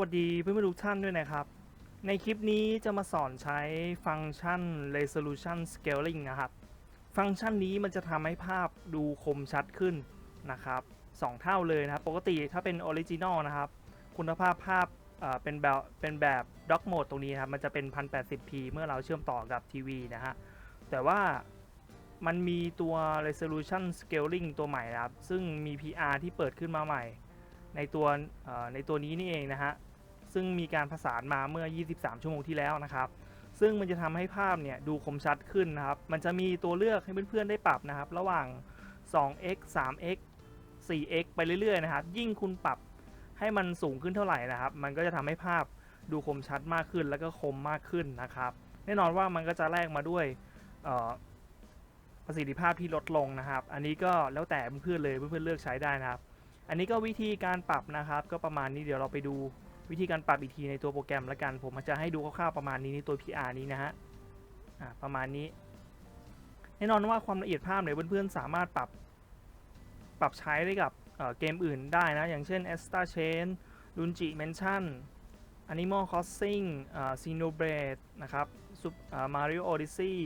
วัสดีเพื่อนๆทุกท่านด้วยนะครับ ในคลิปนี้จะมาสอนใช้ฟังก์ชัน resolution scaling นะครับ ฟังก์ชันนี้มันจะทำให้ภาพดูคมชัดขึ้นนะครับสองเท่าเลยนะครับ ปกติถ้าเป็น original นะครับ คุณภาพภาพเป็นแบบเป็นแบบ dock mode ตรงนี้ครับ มันจะเป็น 1080p เมื่อเราเชื่อมต่อกับทีวีนะฮะ แต่ว่ามันมีตัว resolution scaling ตัวใหม่นะครับ ซึ่งมี PR ที่เปิดขึ้นมาใหม่ในตัวในตัวนี้นี่เองนะฮะ ซึ่งมีการผสานมาเมื่อ 23 ชั่วโมงที่แล้วนะครับ ซึ่งมันจะทำให้ภาพเนี่ยดูคมชัดขึ้นนะครับ มันจะมีตัวเลือกให้เพื่อนๆได้ปรับนะครับ ระหว่าง 2x 3x 4x ไปเรื่อยๆนะครับ ยิ่งคุณปรับให้มันสูงขึ้นเท่าไหร่นะครับ มันก็จะทำให้ภาพดูคมชัดมากขึ้นแล้วก็คมมากขึ้นนะครับ แน่นอนว่ามันก็จะแลกมาด้วยประสิทธิภาพที่ลดลงนะครับ อันนี้ก็แล้วแต่เพื่อนๆเลยเพื่อนๆเลือกใช้ได้นะครับ อันนี้ก็วิธีการปรับนะครับ ก็ประมาณนี้เดี๋ยวเราไปดู วิธีการปรับอีกทีในตัวโปรแกรมละกัน ผมจะให้ดูคร่าวๆประมาณนี้ในตัว PR นี้นะฮะอ่าประมาณนี้ แน่นอนว่าความละเอียดภาพเนี่ยเพื่อนๆสามารถปรับปรับใช้ได้กับเเกมอื่นได้นะ อย่างเช่น a s t a Chain l u n g i Mansion Animal Crossing เอ่อ Xenoblade นะครับ Mario Odyssey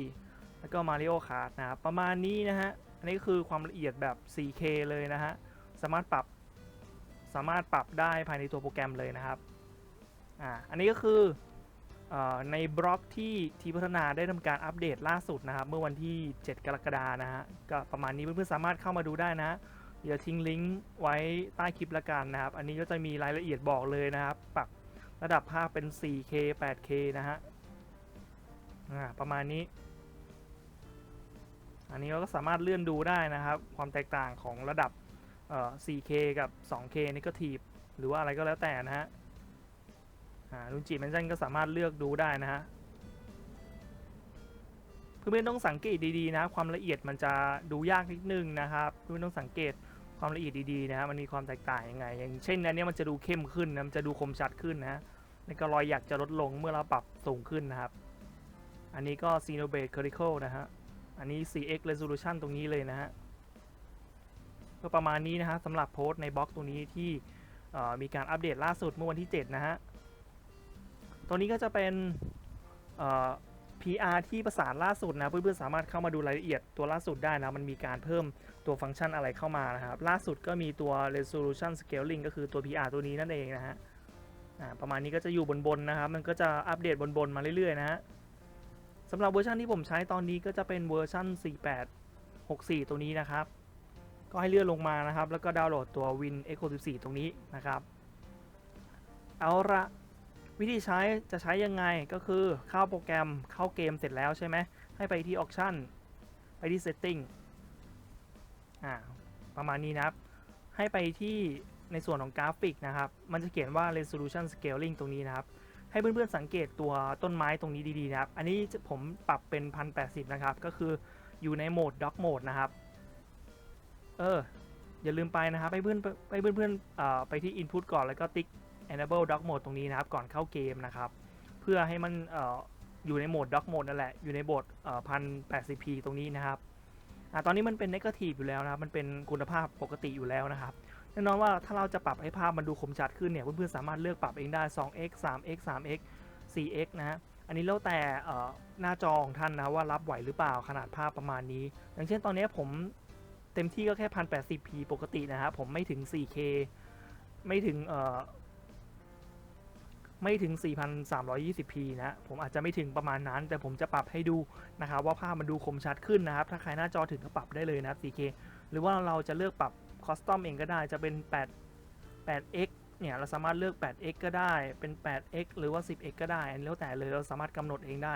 แล้วก็ Mario Kart นะครับประมาณนี้นะฮะ อันนี้คือความละเอียดแบบ 4K เลยนะฮะ สามารถปรับ สามารถปรับได้ภายในตัวโปรแกรมเลยนะครับอ่าอันนี้ก็คืออในบล็อกที่ทีพัฒนาได้ทำการอัปเดตล่าสุดนะครับ เมื่อวันที่ 7 กรกฎานะฮะก็ประมาณนี้เพื่อนๆสามารถเข้ามาดูได้นะ เดี๋ยวทิ้งลิงก์ไว้ใต้คลิปละกันนะครับ อันนี้ก็จะมีรายละเอียดบอกเลยนะครับ ปรับระดับภาพเป็น 4K 8K นะฮะอ่าประมาณนี้ อันนี้เราก็สามารถเลื่อนดูได้นะครับ ความแตกต่างของระดับ เอ่อ 4K กับ 2K negative หรือว่าอะไรก็แล้วแต่นะฮะรุ่นจีแมนชั่นก็สามารถเลือกดูได้นะฮะเพื่อนๆต้องสังเกตดีๆนะความละเอียดมันจะดูยากนิดนึงนะครับเพื่อนๆต้องสังเกตความละเอียดดีๆนะฮะมันมีความแตกต่างยังไง อย่างเช่นอันนี้มันจะดูเข้มขึ้นนะมันจะดูคมชัดขึ้นนะฮะแล้วก็รอยหยักจะลดลงเมื่อเราปรับสูงขึ้นนะครับ อันนี้ก็ Xenoblade Chronicle นะฮะอันนี้ 4x resolution ตรงนี้เลยนะฮะ ก็ประมาณนี้นะฮะสำหรับโพสต์ในบล็อกตรงนี้ที่มีการอัปเดตล่าสุดเมื่อวันที่ 7 นะฮะ ตัวนี้ก็จะเป็น PR ที่ประสานล่าสุดนะเพื่อนๆสามารถเข้ามาดูรายละเอียดตัวล่าสุดได้นะมันมีการเพิ่มตัวฟังก์ชันอะไรเข้ามานะครับ ล่าสุดก็มีตัว resolution scaling ก็คือตัว PR ตัวนี้นั่นเองนะฮะประมาณนี้ก็จะอยู่บนๆนะครับ มันก็จะอัปเดตบนๆมาเรื่อยๆนะฮะสำหรับเวอร์ชันที่ผมใช้ตอนนี้ก็จะเป็นเวอร์ชัน4864 ตัวนี้นะครับ ก็ให้เลื่อนลงมานะครับ แล้วก็ดาวน์โหลดตัว Win X64 ตรงนี้นะครับ เอาละวิธีใช้จะใช้ยังไงก็คือเข้าโปรแกรมเข้าเกมเสร็จแล้วใช่ไหมให้ไปที่ Option ไปที่ Setting อ่าประมาณนี้นะครับ ให้ไปที่ในส่วนของกราฟิกนะครับ มันจะเขียนว่า Resolution Scaling ตรงนี้นะครับ ให้เพื่อนๆสังเกตตัวต้นไม้ตรงนี้ดีๆนะครับ อันนี้ผมปรับเป็น 1080 นะครับ ก็คืออยู่ในโหมด Dock Mode นะครับ เออ อย่าลืมไปนะครับให้เพื่อนให้เพื่อนๆเอ่อไปที่ Input ก่อนแล้วก็ติ๊ก Enable Dock Mode ตรงนี้นะครับ ก่อนเข้าเกมนะครับ เพื่อให้มันเอ่ออยู่ในโหมด Dock Mode นั่นแหละ อยู่ในโหมดเอ่อ 1080p ตรงนี้นะครับอะตอนนี้มันเป็น Negative อยู่แล้วนะครับมันเป็นคุณภาพปกติอยู่แล้วนะครับแน่นอนว่าถ้าเราจะปรับให้ภาพมันดูคมชัดขึ้นเนี่ยเพื่อนๆสามารถเลือกปรับเองได้ 2x 3x 3x 4x นะฮะอันนี้แล้วแต่หน้าจอของท่านนะว่ารับไหวหรือเปล่าขนาดภาพประมาณนี้ อย่างเช่นตอนนี้ผม เต็มที่ก็แค่ 1080p ปกตินะครับผมไม่ถึง 4k ไม่ถึงเอ่อไม่ถึง 4320p นะผมอาจจะไม่ถึงประมาณนั้น แต่ผมจะปรับให้ดูนะครับว่าภาพมันดูคมชัดขึ้นนะครับ ถ้าใครหน้าจอถึงก็ปรับได้เลยนะครับ 4k หรือว่าเราจะเลือกปรับคอสตอมเองก็ได้จะเป็น 8 8x เนี่ยเราสามารถเลือก 8x ก็ได้เป็น 8x หรือว่า 10x ก็ได้อันนี้แล้วแต่เลยเราสามารถกำหนดเองได้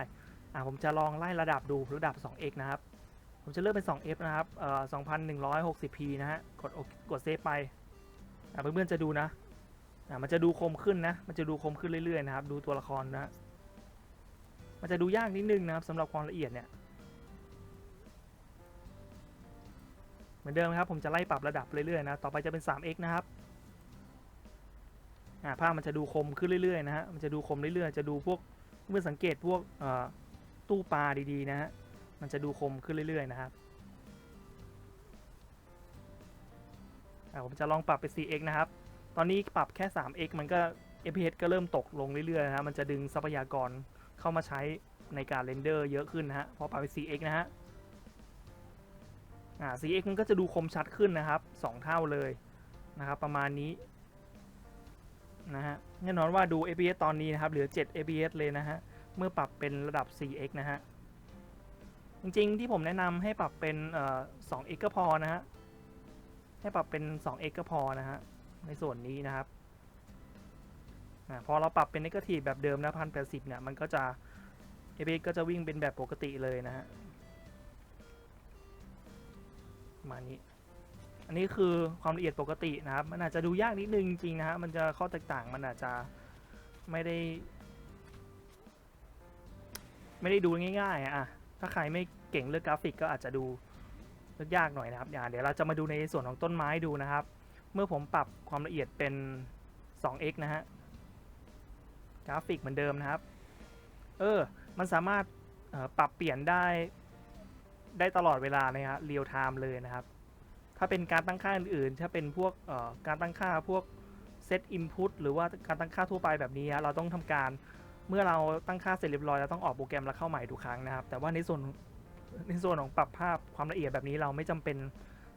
อ่าผมจะลองไล่ระดับดูระดับ 2x นะครับ ผมจะเลือกเป็น 2f นะครับเอ่อ 2160p นะฮะ กดกดเซฟไปเพื่อนๆจะดูนะมันจะดูคมขึ้นนะ มันจะดูคมขึ้นเรื่อยๆนะครับ ดูตัวละครนะ มันจะดูยากนิดนึงนะครับสำหรับความละเอียดเนี่ย เหมือนเดิมนะครับ ผมจะไล่ปรับระดับเรื่อยๆนะ ต่อไปจะเป็น 3x นะครับภาพมันจะดูคมขึ้นเรื่อยๆนะฮะ มันจะดูคมเรื่อยๆ จะดูพวกเมื่อสังเกตพวกตู้ปลาดีๆนะฮะ มันจะดูคมขึ้นเรื่อย ๆ นะครับผมจะลองปรับไป 4x นะครับ ตอนนี้ปรับแค่ 3x มันก็ FPS ก็เริ่มตกลงเรื่อยๆนะฮะมันจะดึงทรัพยากรเข้ามาใช้ในการเรนเดอร์เยอะขึ้นนะฮะ พอปรับไป 4x นะฮะ อ่า 4x มันก็จะดูคมชัดขึ้นนะครับ 2 เท่าเลยนะครับ ประมาณนี้นะฮะ แน่นอนว่าดู FPS ตอนนี้นะครับ เหลือ 7 FPS เลยนะฮะ เมื่อปรับเป็นระดับ 4x นะฮะ จริงๆที่ผมแนะนำให้ปรับเป็นเอ่อก็พอนะฮะให้ปรับเป็น 2x ก็พอนะฮะในส่วนนี้นะครับอพอเราปรับเป็น negative แบบเดิมนะพันแปดสิบเนี่ยมันก็จะ FPS ก็จะวิ่งเป็นแบบปกติเลยนะฮะมานี้ อันนี้คือความละเอียดปกตินะครับ มันอาจจะดูยากนิดนึงจริงนะฮะมันจะข้อแตกต่างมันอาจจะไม่ได้ ไม่ได้ดูง่ายๆอะอะ ถ้าใครไม่เก่งเรื่องกราฟิกก็อาจจะดูเลือกยากหน่อยนะครับอย่าเดี๋ยวเราจะมาดูในส่วนของต้นไม้ดูนะครับ เมื่อผมปรับความละเอียดเป็น 2x นะฮะกราฟิกเหมือนเดิมนะครับ เออ มันสามารถปรับเปลี่ยนได้ได้ตลอดเวลาเลยครับเรียลไทม์เลยนะครับ ถ้าเป็นการตั้งค่าอื่นๆ ถ้าเป็นพวกการตั้งค่าพวก set input หรือว่าการตั้งค่าทั่วไปแบบนี้ เราต้องทำการ เมื่อเราตั้งค่าเสร็จเรียบร้อยเราต้องออกโปรแกรมแล้วเข้าใหม่ทุกครั้งนะครับ แต่ว่าในส่วนในส่วนของปรับภาพความละเอียดแบบนี้เราไม่จำเป็น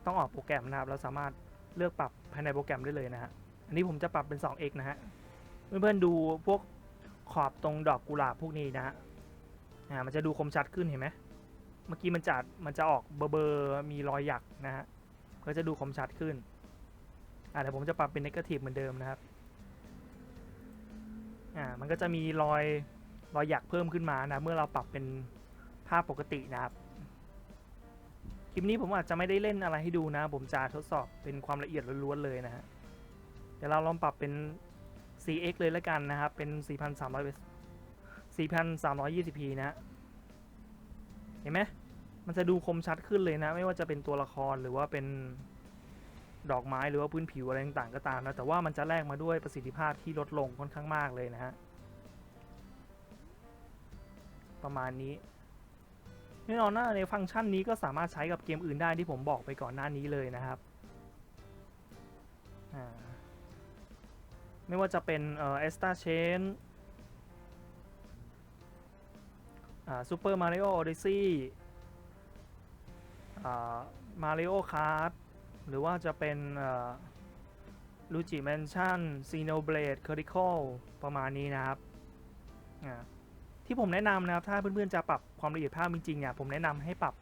ต้องออกโปรแกรมนะครับ เราสามารถเลือกปรับภายในโปรแกรมได้เลยนะฮะอันนี้ผมจะปรับเป็น 2x นะฮะเพื่อนๆดูพวกขอบตรงดอกกุหลาบพวกนี้นะฮะอ่ามันจะดูคมชัดขึ้นเห็นไหมเมื่อกี้มันจะมันจะออกเบอร์เบอร์มีรอยหยักนะฮะก็จะดูคมชัดขึ้นอ่าเดี๋ยวผมจะปรับเป็น negative เหมือนเดิมนะครับ อ่ามันก็จะมีรอยรอยหยักเพิ่มขึ้นมานะ เมื่อเราปรับเป็นภาพปกตินะครับ คลิปนี้ผมอาจจะไม่ได้เล่นอะไรให้ดูนะ ผมจะทดสอบเป็นความละเอียดล้วนๆเลยนะฮะ เดี๋ยวเราลองปรับเป็น 4x เลยแล้วกันนะครับ เป็น 4,300 4,320p นะเห็นไหมมันจะดูคมชัดขึ้นเลยนะ ไม่ว่าจะเป็นตัวละครหรือว่าเป็น ดอกไม้หรือว่าพื้นผิวอะไรต่างๆก็ตามนะแต่ว่ามันจะแลกมาด้วยประสิทธิภาพที่ลดลงค่อนข้างมากเลยนะฮะประมาณนี้แน่นอนนะในฟังก์ชันนี้ก็สามารถใช้กับเกมอื่นได้ที่ผมบอกไปก่อนหน้านี้เลยนะครับไม่ว่าจะเป็นเอ่อ e s t a Chain อ่า Super Mario Odyssey อ่า Mario Kart หรือว่าจะเป็นเอ่อ Luigi Mansion Xenoblade Critical ประมาณนี้นะครับที่ผมแนะนำนะครับ ถ้าเพื่อนๆจะปรับความละเอียดภาพจริงๆเนี่ยผมแนะนำให้ปรับ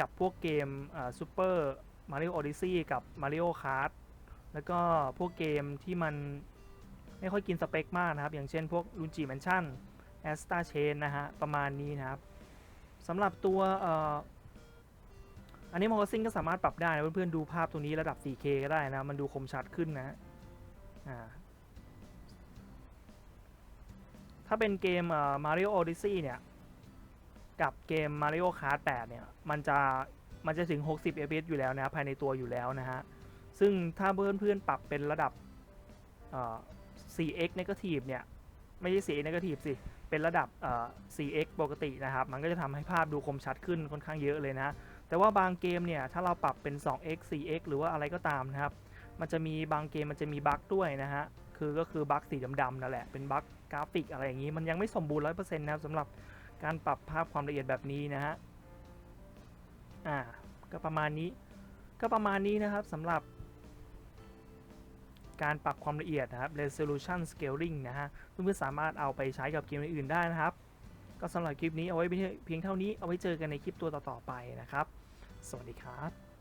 กับพวกเกมซูเปอร์มาริโอ o อ y s ซี่กับมาริโอคาร์ t แล้วก็พวกเกมที่มันไม่ค่อยกินสเปคมากนะครับ อย่างเช่นพวก l u n g i Mansion a s t a Chain นะฮะ ประมาณนี้นะครับสำหรับตัว อันนี้มอสซิงก็สามารถปรับได้นะเพื่อนๆดูภาพตรงนี้ระดับ 4K ก็ได้นะ มันดูคมชัดขึ้นนะอ่าถ้าเป็นเกมเอ่อ Mario Odyssey เนี่ย กับเกม Mario Kart 8 เนี่ย มันจะมันจะถึง 60 fps อยู่แล้วนะภายในตัวอยู่แล้วนะฮะ ซึ่งถ้าเพื่อนๆปรับเป็นระดับเอ่อ 4x negative เนี่ย ไม่ใช่ 4x negative สิ เป็นระดับเอ่อ 4x ปกตินะครับ มันก็จะทำให้ภาพดูคมชัดขึ้นค่อนข้างเยอะเลยนะ แต่ว่าบางเกมเนี่ยถ้าเราปรับเป็น 2x 4x หรือว่าอะไรก็ตามนะครับ มันจะมีบางเกมมันจะมีบั๊กด้วยนะฮะ คือก็คือบั๊กสีดำๆนั่นแหละ เป็นบั๊กกราฟิกอะไรอย่างนี้ มันยังไม่สมบูรณ์ 100%นะครับสำหรับการปรับภาพความละเอียดแบบนี้นะฮะ อ่า ก็ประมาณนี้ ก็ประมาณนี้นะครับสำหรับ การปรับความละเอียดนะครับ resolution scaling นะฮะ เพื่อนๆสามารถเอาไปใช้กับเกมอื่นๆได้นะครับ ก็สำหรับคลิปนี้เอาไว้เพียงเท่านี้ เอาไว้เจอกันในคลิปตัวต่อๆไปนะครับ สวัสดีครับ